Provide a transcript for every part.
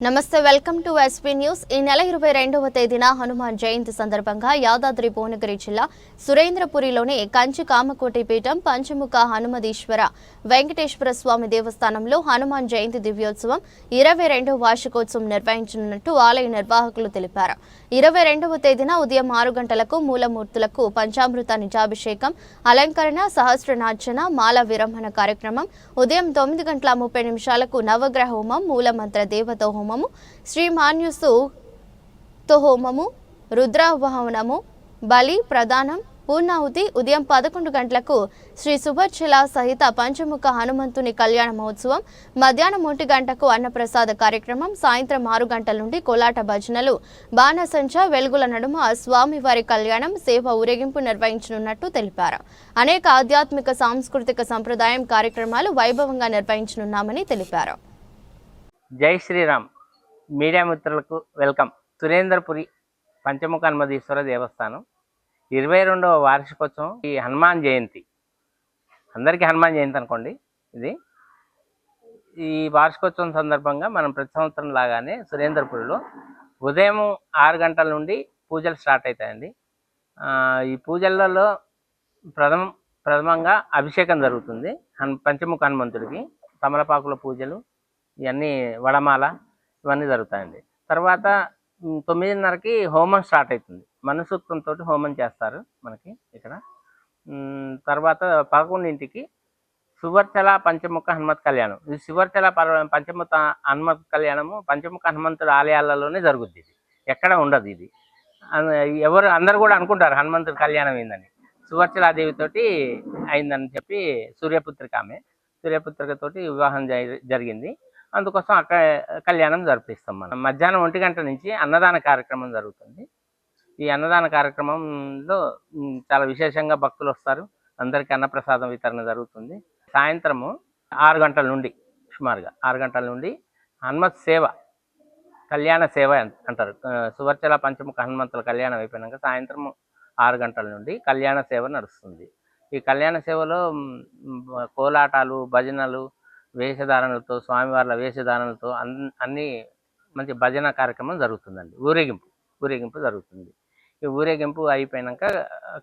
నమస్తే welcome to SP news. ఈ నెల ఇరవై రెండవ తేదీన హనుమాన్ జయంతి సందర్భంగా యాదాద్రి భువనగిరి జిల్లా సురేంద్రపురిలోని కంచి కామకోటి పీఠం పంచముఖ హనుమదీశ్వర వెంకటేశ్వర స్వామి దేవస్థానంలో హనుమాన్ జయంతి దివ్యోత్సవం ఇరవై రెండవ వార్షికోత్సవం నిర్వహించనున్నట్టు ఆలయ నిర్వాహకులు తెలిపారు. ఇరవై రెండవ తేదీన ఉదయం ఆరు గంటలకు మూలమూర్తులకు పంచామృత నిజాభిషేకం అలంకరణ సహస్రనార్చన మాల విరమణ కార్యక్రమం ఉదయం తొమ్మిది గంటల ముప్పై నిమిషాలకు నవగ్రహ హోమం మూలమంత్ర దేవత హోమము శ్రీ మాన్యుసు హోమము రుద్రావహనము బలి ప్రదానం పూర్ణాహుతి ఉదయం పదకొండు గంటలకు శ్రీ సుభర్చిల సహిత పంచముఖ హనుమంతుని కళ్యాణ మహోత్సవం మధ్యాహ్నం ఒంటి గంటకు అన్నప్రసాద కార్యక్రమం సాయంత్రం ఆరు గంటల నుండి కోలాట భజనలు బాణసంచ వెలుగుల నడుమ స్వామివారి కళ్యాణం సేవ ఊరేగింపు నిర్వహించనున్నట్టు తెలిపారు. అనేక ఆధ్యాత్మిక సాంస్కృతిక సంప్రదాయం కార్యక్రమాలు వైభవంగా నిర్వహించనున్నామని తెలిపారు. జై శ్రీరామ్. మీడియా మిత్రులకు వెల్కమ్. సురేంద్రపురి పంచముఖ హనుమదీశ్వర దేవస్థానం. ఇరవై రెండవ వార్షికోత్సవం ఈ హనుమాన్ జయంతి. అందరికీ హనుమాన్ జయంతి అనుకోండి. ఇది ఈ వార్షికోత్సవం సందర్భంగా మనం ప్రతి సంవత్సరం లాగానే సురేంద్రపురిలో ఉదయం ఆరు గంటల నుండి పూజలు స్టార్ట్ అవుతాయండి. ఈ పూజలలో ప్రథమ ప్రథమంగా అభిషేకం జరుగుతుంది. హన్ పంచముఖ హనుమంతుడికి తమలపాకుల పూజలు ఇవన్నీ వడమాల ఇవన్నీ జరుగుతాయండి. తర్వాత తొమ్మిదిన్నరకి హోమం స్టార్ట్ అవుతుంది మనసూక్తంతో హోమం చేస్తారు మనకి ఇక్కడ. తర్వాత పదకొండింటికి సువర్చల పంచముఖ హనుమత్ కళ్యాణం. ఇది సువర్చల పంచముఖ హనుమత్ కళ్యాణము పంచముఖ హనుమంతుడు ఆలయాలలోనే జరుగుద్ది ఇది. ఎక్కడ ఉండదు ఇది. ఎవరు అందరు కూడా అనుకుంటారు హనుమంతుడి కళ్యాణం అయిందని సువర్చలాదేవితోటి అయిందని చెప్పి సూర్యపుత్రిక ఆమె. సూర్యపుత్రికతోటి వివాహం జరిగింది. అందుకోసం అక్కడ కళ్యాణం జరిపిస్తాం మనం. మధ్యాహ్నం ఒంటి గంట నుంచి అన్నదాన కార్యక్రమం జరుగుతుంది. ఈ అన్నదాన కార్యక్రమంలో చాలా విశేషంగా భక్తులు వస్తారు. అందరికీ అన్నప్రసాదం వితరణ జరుగుతుంది. సాయంత్రము ఆరు గంటల నుండి సుమారుగా ఆరు గంటల నుండి హనుమత్ సేవ కళ్యాణ సేవ అంటారు. సువర్చల పంచముఖ హనుమంతుల కళ్యాణం అయిపోయినాక సాయంత్రం ఆరు గంటల నుండి కళ్యాణ సేవ నడుస్తుంది. ఈ కళ్యాణ సేవలో కోలాటాలు భజనలు వేషధారణలతో స్వామివార్ల వేషధారణలతో అన్ అన్ని మంచి భజన కార్యక్రమం జరుగుతుందండి. ఊరేగింపు ఊరేగింపు జరుగుతుంది. ఈ ఊరేగింపు అయిపోయినాక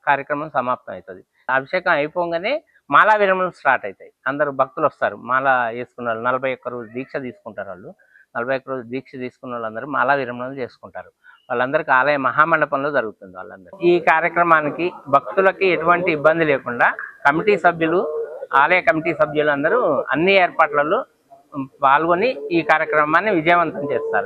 కార్యక్రమం సమాప్తం అవుతుంది అభిషేకం అయిపోగానే మాలా విరమణలు స్టార్ట్ అవుతాయి అందరు భక్తులు వస్తారు. మాల వేసుకున్న వాళ్ళు నలభై ఒక్క రోజు దీక్ష తీసుకుంటారు వాళ్ళు. నలభై ఒక్క రోజు దీక్ష తీసుకున్న వాళ్ళందరూ మాలా విరమణలు చేసుకుంటారు. వాళ్ళందరికీ ఆలయ మహామండపంలో జరుగుతుంది వాళ్ళందరూ ఈ కార్యక్రమానికి భక్తులకి ఎటువంటి ఇబ్బంది లేకుండా కమిటీ సభ్యులు ఆలయ కమిటీ సభ్యులందరూ అన్ని ఏర్పాట్లలో పాల్గొని ఈ కార్యక్రమాన్ని విజయవంతం చేస్తారు.